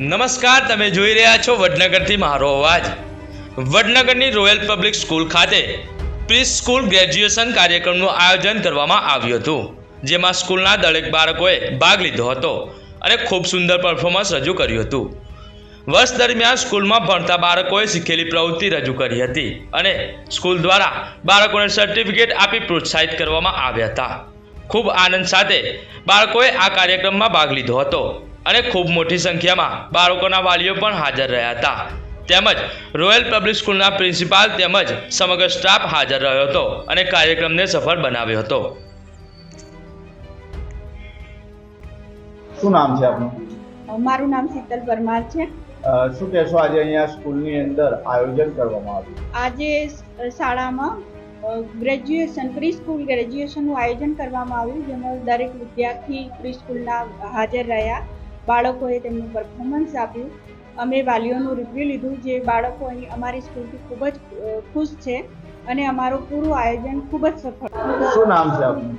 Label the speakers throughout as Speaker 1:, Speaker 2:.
Speaker 1: નમસ્કાર, તમે જોઈ રહ્યા છો વડનગરથી મારો અવાજ. વડનગરની રોયલ પબ્લિક સ્કૂલ ખાતે પ્રી સ્કૂલ ગ્રેજ્યુએશન કાર્યક્રમનું આયોજન કરવામાં આવ્યું હતું, જેમાં સ્કૂલના દરેક બાળકોએ ભાગ લીધો હતો અને ખૂબ સુંદર પરફોર્મન્સ રજૂ કર્યું હતું. વર્ષ દરમિયાન સ્કૂલમાં ભણતા બાળકોએ શીખેલી પ્રવૃત્તિ રજૂ કરી હતી અને સ્કૂલ દ્વારા બાળકોને સર્ટિફિકેટ આપી પ્રોત્સાહિત કરવામાં આવ્યા હતા. ખૂબ આનંદ સાથે બાળકોએ આ કાર્યક્રમમાં ભાગ લીધો હતો. અને ખૂબ મોટી સંખ્યામાં બાળકોના વાલીઓ પણ હાજર રહ્યા હતા. તેમજ રોયલ પબ્લિક સ્કૂલના પ્રિન્સિપાલ તેમજ સમગ્ર સ્ટાફ હાજર રહ્યો હતો અને કાર્યક્રમને સફળ બનાવ્યો હતો.
Speaker 2: શું નામ છે આપનું?
Speaker 3: મારું નામ શીતલ પરમાર છે.
Speaker 2: શું કહેશો આજે અહીંયા સ્કૂલની અંદર આયોજન કરવામાં આવ્યું?
Speaker 3: આજે શાળામાં ગ્રેજ્યુએશન પ્રી સ્કૂલ ગ્રેજ્યુએશનનું આયોજન કરવામાં આવ્યું જેમાં દરેક વિદ્યાર્થી પ્રી સ્કૂલના હાજર રહ્યા. બાળકોએ તેમનું પરફોર્મન્સ આપ્યું. અમે વાલીઓનું રિવ્યૂ લીધું જે બાળકો અહીં અમારી સ્કૂલથી ખૂબ જ ખુશ છે અને અમારું પૂરું આયોજન ખૂબ જ સફળ
Speaker 2: શું નામ છે આપનું?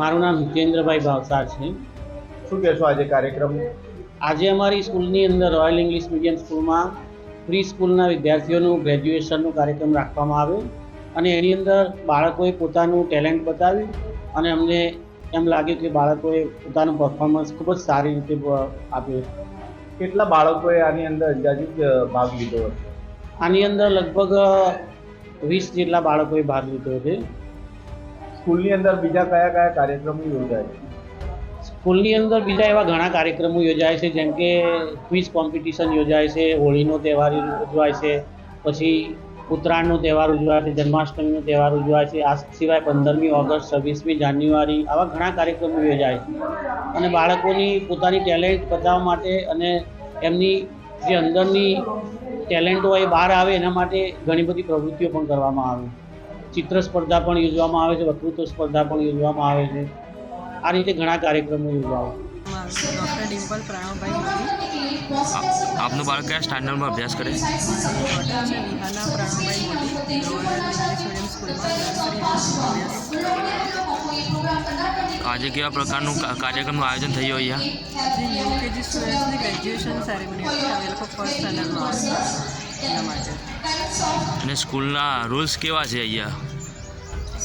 Speaker 4: મારું નામ હિતેન્દ્રભાઈ ભાવસાર છે.
Speaker 2: શું કહેશો આજે કાર્યક્રમ?
Speaker 4: આજે અમારી સ્કૂલની અંદર રોયલ ઇંગ્લિશ મીડિયમ સ્કૂલમાં પ્રી સ્કૂલના વિદ્યાર્થીઓનું ગ્રેજ્યુએશનનો કાર્યક્રમ રાખવામાં આવ્યો. અને એની અંદર બાળકોએ પોતાનું ટેલેન્ટ બતાવ્યું અને અમને એમ લાગ્યું કે બાળકોએ પોતાનું પરફોર્મન્સ ખૂબ જ સારી રીતે આપ્યું
Speaker 2: કેટલા બાળકોએ આની અંદર અંદાજિત ભાગ લીધો હતો
Speaker 4: આની અંદર લગભગ વીસ જેટલા બાળકોએ ભાગ લીધો છે.
Speaker 2: સ્કૂલની અંદર બીજા કયા કયા કાર્યક્રમો યોજાય છે?
Speaker 4: સ્કૂલની અંદર બીજા એવા ઘણા કાર્યક્રમો યોજાય છે જેમ કે ક્વિઝ કોમ્પિટિશન યોજાય છે હોળીનો તહેવાર ઉજવાય છે પછી ઉત્તરાયણનો તહેવાર ઉજવાય છે જન્માષ્ટમીનો તહેવાર ઉજવાય છે. આ સિવાય પંદરમી ઓગસ્ટ છવ્વીસમી જાન્યુઆરી આવા ઘણા કાર્યક્રમો યોજાય છે. અને બાળકોની પોતાની ટેલેન્ટ બતાવવા માટે અને એમની જે અંદરની ટેલેન્ટ હોય એ બહાર આવે એના માટે ઘણી બધી પ્રવૃત્તિઓ પણ કરવામાં આવે ચિત્ર સ્પર્ધા પણ યોજવામાં આવે છે વક્તૃત્વ સ્પર્ધા પણ યોજવામાં આવે છે. આ રીતે ઘણા કાર્યક્રમો યોજાય
Speaker 5: ડૉક્ટર ડિમ્પલ પ્રાણભાઈ
Speaker 1: આપનું બાળક કયા સ્ટાન્ડર્ડમાં અભ્યાસ કરે? આજે કેવા પ્રકારનું કાર્યક્રમનું આયોજન થયું અહીંયા? અને સ્કૂલના રૂલ્સ કેવા છે અહીંયા?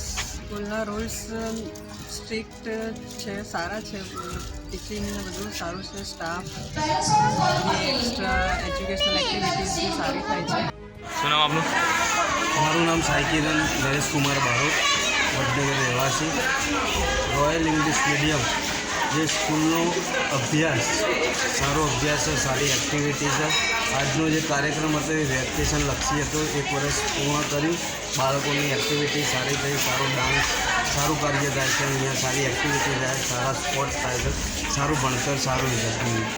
Speaker 5: સ્કૂલના રૂલ્સ સ્ટ્રિક્ટ છે, સારા છે ટીચિંગ બધું સારું છે સ્ટાફ એજ્યુકેશનલ એક્ટિવિટીઝ સારી થાય છે.
Speaker 1: શું નામ આપનું?
Speaker 6: મારું નામ સાઈકિરન નરેશકુમાર બારોટ વડનગર રહેવાસી. રોયલ ઇંગ્લિશ મીડિયમ જે સ્કૂલનો અભ્યાસ સારો અભ્યાસ છે સારી એક્ટિવિટી છે. આજનો જે કાર્યક્રમ હતો એ વેકેશન લક્ષી હતો. એક વર્ષ પૂર્ણ કર્યું. બાળકોની એક્ટિવિટી સારી થઈ સારો ડાન્સ સારું કાર્ય થાય છે. અહીંયા સારી એક્ટિવિટી થાય સારા સ્પોર્ટ્સ થાય છે. સારું ભણતર સારું રિઝલ્ટ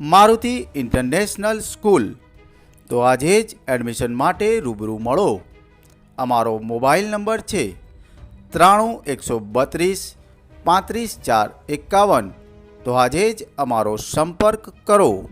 Speaker 7: મારુતિ ઇન્ટરનેશનલ સ્કૂલ. તો આજે જ એડમિશન માટે રૂબરૂ મળો. અમારો મોબાઈલ નંબર છે ત્રાણું એકસો બત્રીસ પાંત્રીસ ચાર એકાવન. તો આજે જ અમારો સંપર્ક કરો.